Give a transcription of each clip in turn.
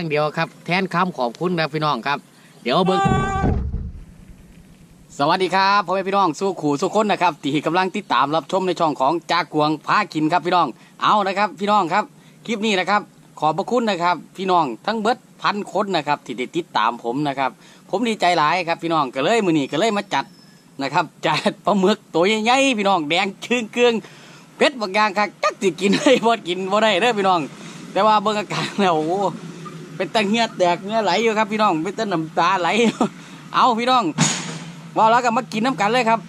อย่างเดียวครับ แทนคำขอบคุณนะพี่น้องครับ เดี๋ยวเบิ่งสวัสดีครับพ่อแม่พี่น้องสู้ขู่สู้คนนะครับที่กำลังติดตามรับชมในช่องของจากกวงพากินครับพี่น้อง เอานะครับ พี่น้องครับ คลิปนี้นะครับ ขอบพระคุณนะครับ พี่น้องทั้งเบิดพันคนนะครับที่ได้ติดตามผมนะครับ ผมดีใจหลายครับพี่น้องก็เลยมือนี้ก็เลยมาจัดนะครับจัดปลาหมึกตัวใหญ่ๆพี่น้องแดงเคืองเคืองเป็ดบางอย่างครับจักสิกินได้บ่กินบ่ได้เด้อพี่น้อง แต่ว่าเบิ่งอาการแล้วโอ้ เป็นตะเงียแตกเนื้อไหลอยู่ครับพี่น้องเป็นตะน้ำตาไหล เอาพี่น้องว่าแล้วก็มากินน้ำกันเลยครับ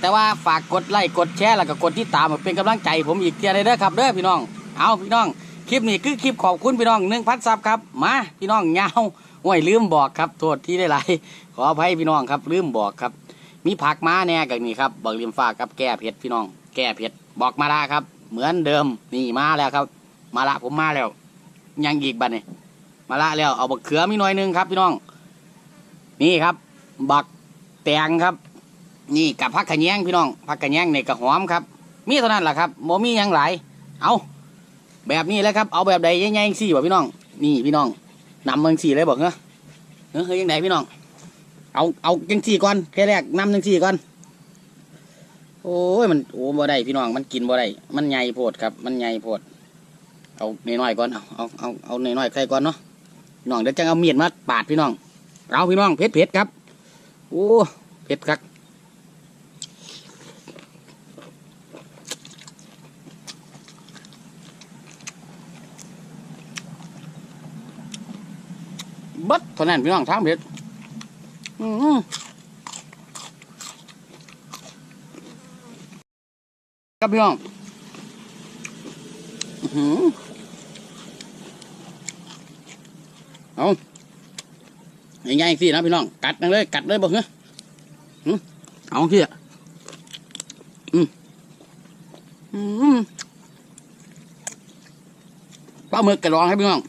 แต่ว่าฝากกดไลค์กดแชร์แล้วก็กดติดตามเป็นกำลังใจ ผมอีกเทียเลยเด้อครับเด้อพี่น้อง เอาพี่น้องคลิปนี้คือคลิปขอบคุณพี่น้องหนึ่งพันซับครับมาพี่น้องเงาห่วยลืมบอกครับโทษที่ได้หลายขออภัยพี่น้องครับลืมบอกครับ มีผักมาแน่กันนี่ครับบักลิมฟ้ากับแก้เผ็ดพี่น้อง แก้เผ็ดบอกมาลาครับ เหมือนเดิมนี่มาแล้วครับ มาละผมมาแล้ว ยังอีกบัดนี่ มาละแล้วเอาบักเขือมีหน่อยหนึงครับ พี่น้อง นี่ครับ บักแตงครับ นี่กับผักขะแยงพี่น้องผักขะแยงในกระหอมครับ มีเท่านั้นแหละครับโมมียังหลายเอาแบบนี้แหล้วครับ เอาแบบใดยังไงสี่บ่พี่น้อง นี่พี่น้องนำเมืองสี่เลยบอกเนอะเนอะเฮ้ยยังไงพี่น้อง เอาเอาจังสี่ก่อนแค่แรกนำจังสี่ก่อนโอ้ยมันโอ้บ่ได้พี่น้องมันกินบ่ได้มันใหญ่โพดครับ มันใหญ่โพดเอาน้อยๆก่อนเอาเอาเอาเอาน้อยๆใครก่อนเนาะ น้องเดี๋ยวจะเอาเมียดมาปาดพี่น้องเอาพี่น้องเผ็ดเผ็ดครับโอ้เผ็ดครับบัดเท่านั้นพี่น้องทางเผ็ดอือครับพี่น้องอือหือ เอาง่ายๆสินะพี่น้อง กัดนั่งเลย กัดเลยบอกเนอะหึเอาที่อะอืมอืมปลาหมึกกระรองให้พี่น้อง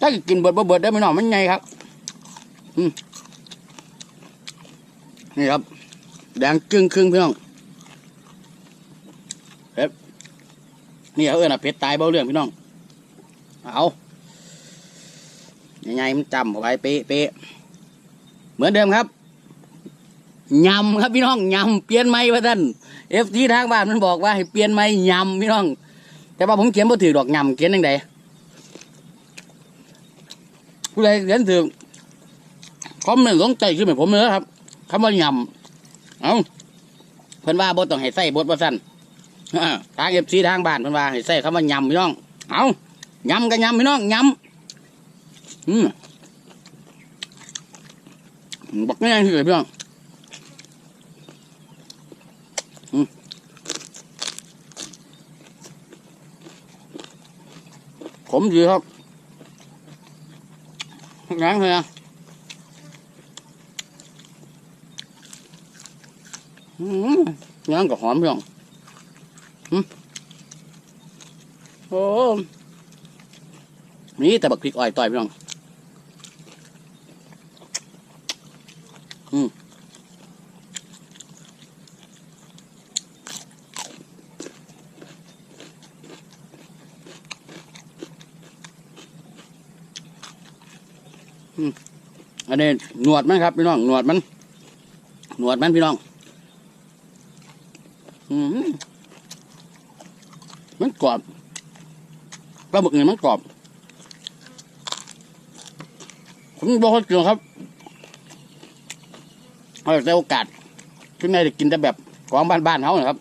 ถ้ากินเบิดเบิดได้พี่น้องมันไงครับ อืมนี่ครับ แดงจึงครึ่งพี่น้อง นี่เขาเอิ้นอะเผ็ดตายเบาเรื่องพี่น้อง เอายังไงมันจำเข้าไปเป๊ะเป๊ะเหมือนเดิมครับยำครับพี่น้องยำเปลี่ยนไม้ว่าท่านเอฟทีทางบ้านมันบอกว่าให้เปลี่ยนไม้ยำพี่น้อง แต่ว่าผมเขียนบ่ถือดอกยำเขียนยังไงผู้ใดเขียนถือคอมเมนต์ลงใจขึ้นเหมือนผมเลยครับคำว่ายำเอาเพิ่อนว่าบ่ต้องให้ใส่บทว่าสั้น ทางเอฟซีทางบ้านเพิ่นว่าให้ใส่คำว่ายำพี่น้อง เอายำกันยำพี่น้องยำอืมบักง่ายที่สุดพี่น้องอืมขมดีครับงั้นเลยนะอืมงั้นก็หอมพี่น้อง โอ้นี่แต่บักพริกอ่อยต่อยพี่น้องอืมอืมอันนี้หนวดมันครับพี่น้องหนวดมัน หนวดมันพี่น้อง อืม มันกรอบปลาหมึกเนี่ยมันกรอบ ผมบอกเขาเกี่ยวครับเอาแต่โอกาสที่ไหนได้กินแต่แบบของบ้านๆเขานะครับ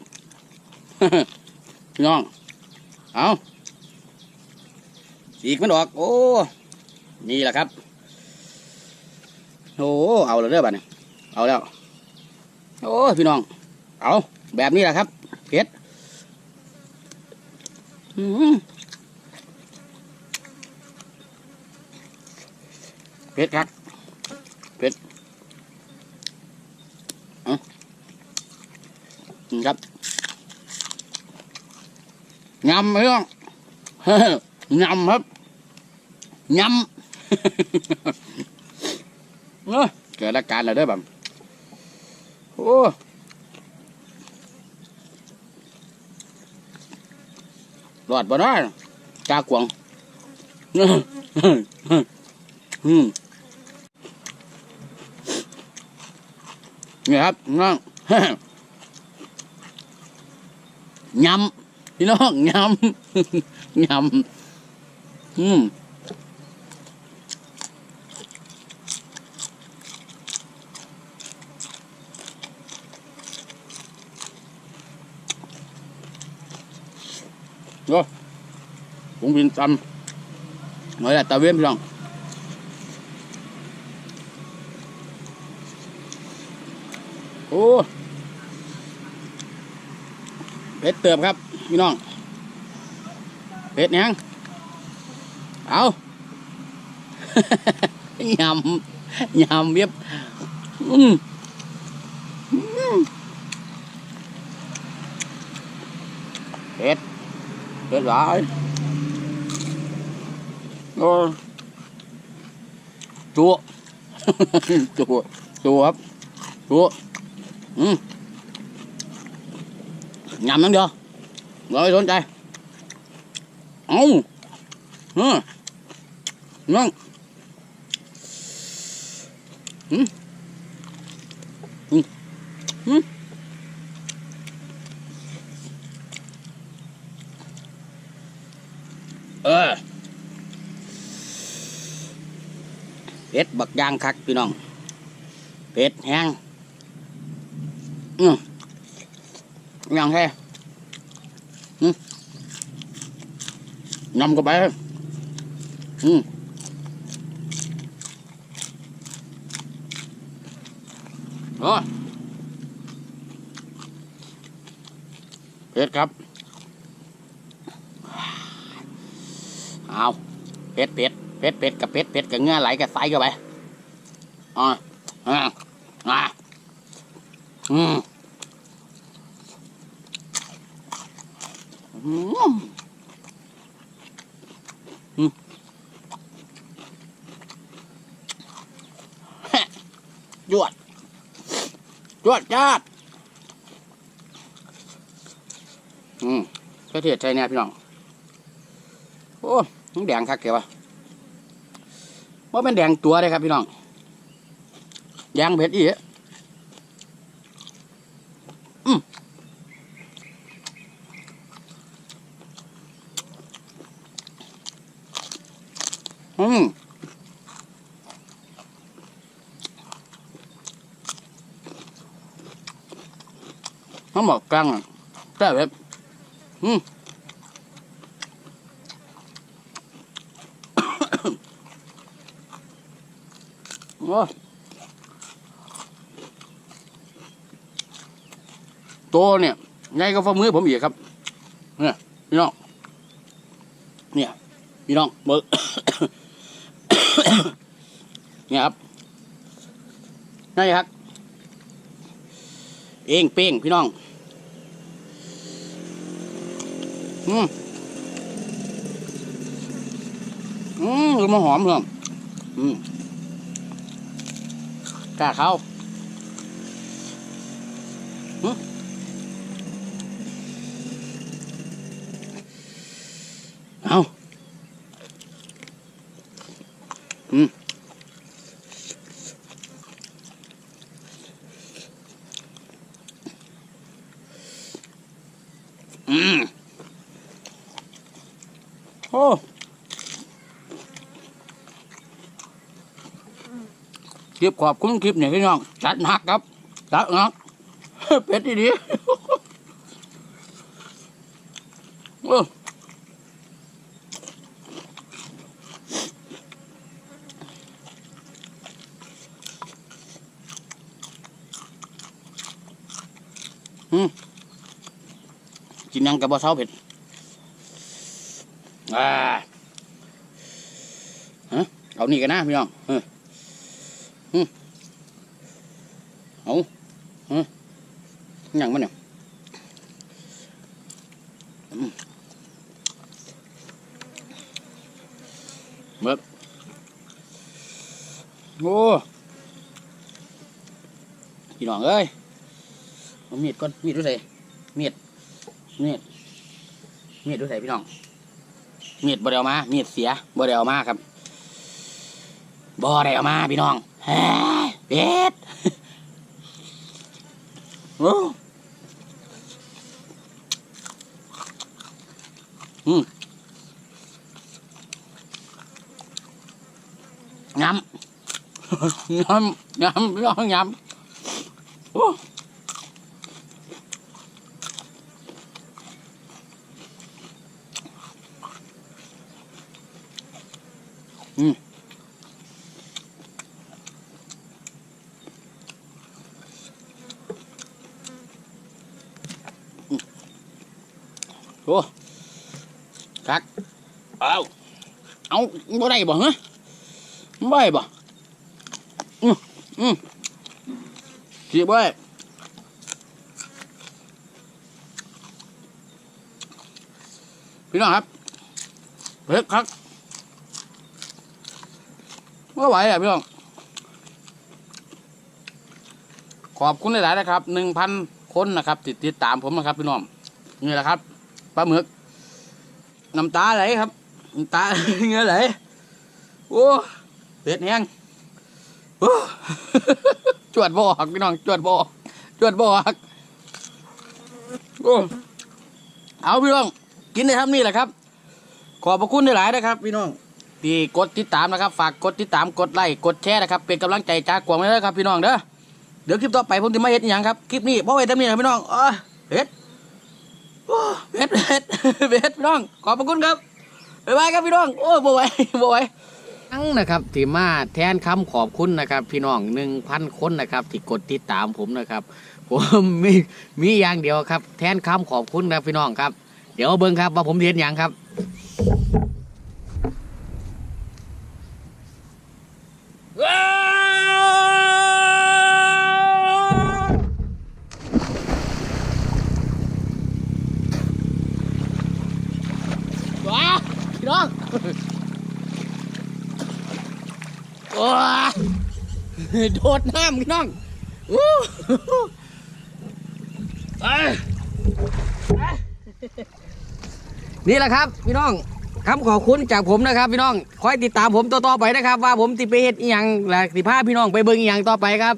พี่น้อง เอาอีกมันออก โอ้ นี่แหละครับ โอ้ เอาแล้วเด้อบ้านนี้เอาแล้ว โอ้ พี่น้อง เอา แบบนี้แหละครับเผ็ด เผ็ดครับเผ็ดเอะนี่ครับยำไหมน้องยำครับยำเอ้อเกิดอาการอะไรได้อแบบโอ้ รอดบ่เนาะจากวางนี่ครับน้องยำพี่น้องยำยำอืม ผมบินตำมาแล้วตะเวนพี่น้องโอ้เผ็ดเติบครับพี่น้องเผ็ดยังเอายำยำเบียบอืมอืมเผ็ดเผ็ดหลายโอ้ตัวตัวตัวครับตัวอืมยำนั่นเดีย ม่สนใจเอาเออนั่งอืมอืมอืม เป็ดบักยางคักพี่น้อง เป็ดแห้งอืมยางแท้ ngâm cái bé ừ. đó เผ็ดครับ เอาเผ็ดเผ็ด เผ็ดเผ็ดกับเผ็ดเผ็ดกับเงื่อไหลกับไส้เข้าไปอ่าอ่าอ่าอืมอืมยวดยวดจ้าดอืมกระเทียมใช่เนี่ยพี่น้อง โอ้แดงคักเกี่ยวะ ว่าเป็นแดงตัวเลยครับพี่น้องแดงเผ็ดอีกอืมอืม nó một căng à rất là đẹp ừ. Ôi. ตั วเนี่ยใหญ่ก็ฝ่ามือผมอีกครับ เนี่ยพี่น้อง เนี่ยพี่น้องเบิกเนี่ยครับนี่ครับ เองเป้งพี่น้อง อืมอืมมันหอมเพื่อนอืม กล้าเข้าอืมเอา คลิปขอบคุณคลิปเนี่ยพี่น้องจัดหนักครับจัดหนักเป็ดดีดีโอ้อืมกินยังกับบ่เช้าเผ็ดอ่าฮะเอานี่กันนะพี่น้อง เอออืมเอาเออยังมันเนี่ยอมเบิกโอ้พี่น้องเอ้ยเอามีดก่อนมีดดูสิมีดอืมีดดูใส่พี่น้องมีดบ่ได้เอามามีดเสียบ่ได้เอามาครับบ่ได้เอามาพี่น้อง เฮ้ยเป็ดโอ้อืมยำ ยำยำพี่น้องยำ โอ้โอ้คักเอาเอาบ่ได้บ่ฮะบ่ได้บ่อืมอืมสิบ่ได้พี่น้องครับเผ็ดครับไม่ไหวอะพี่น้อง ขอบคุณหลายๆนะครับหนึ่งพันคนนะครับ ติดติดตามผมนะครับพี่น้องนี่แหละครับ ปลาหมึกน้ำตาไหลครับน้ำตาเงื่อไหลโอ้เผ็ดแห้งโอ้จวดบออกพี่น้องจวดบออกจวดบออกโอ้เอาพี่น้องกินได้ครับนี่แหละครับ ขอบพระคุณหลายนะครับ พี่น้องที่กดติดตามนะครับ ฝากกดติดตามกดไลค์กดแชร์นะครับ เป็นกำลังใจจากกวางไว้เลยครับ พี่น้องเด้อเดี๋ยวคลิปต่อไปผมจะมาเห็ดอย่างครับคลิปนี้เพราะไว้ทำนี่นะพี่น้องอ๋อเผ็ดโอ้ เบ็ดเบ็ดเบ็ดพี่น้อง ขอบพระคุณครับบ๊ายบายครับพี่น้อง โอ้บ่ไหวบ่ไหวทั้งนะครับที่มาแทนคำขอบคุณนะครับ พี่น้องหนึ่งพันคนนะครับ ที่กดติดตามผมนะครับ ผมมีมีอย่างเดียวครับ แทนคำขอบคุณนะพี่น้องครับ เดี๋ยวเบิ้งครับว่าผมเห็นอย่างครับ ว้าวว้าวพี่น้อง ว้โดดน้ำพี่น้องอู้ไปนี่แหละครับพี่น้องคำขอบคุณจากผมนะครับ พี่น้องคอยติดตามผมต่อๆไปนะครับ ว่าผมติไปเฮ็ดอีหยังและสิพาพี่น้องไปเบิ่งอีหยังต่อไปครับ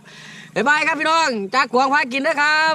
บ๊ายบายครับพี่น้องจากขวางพากินนะครับ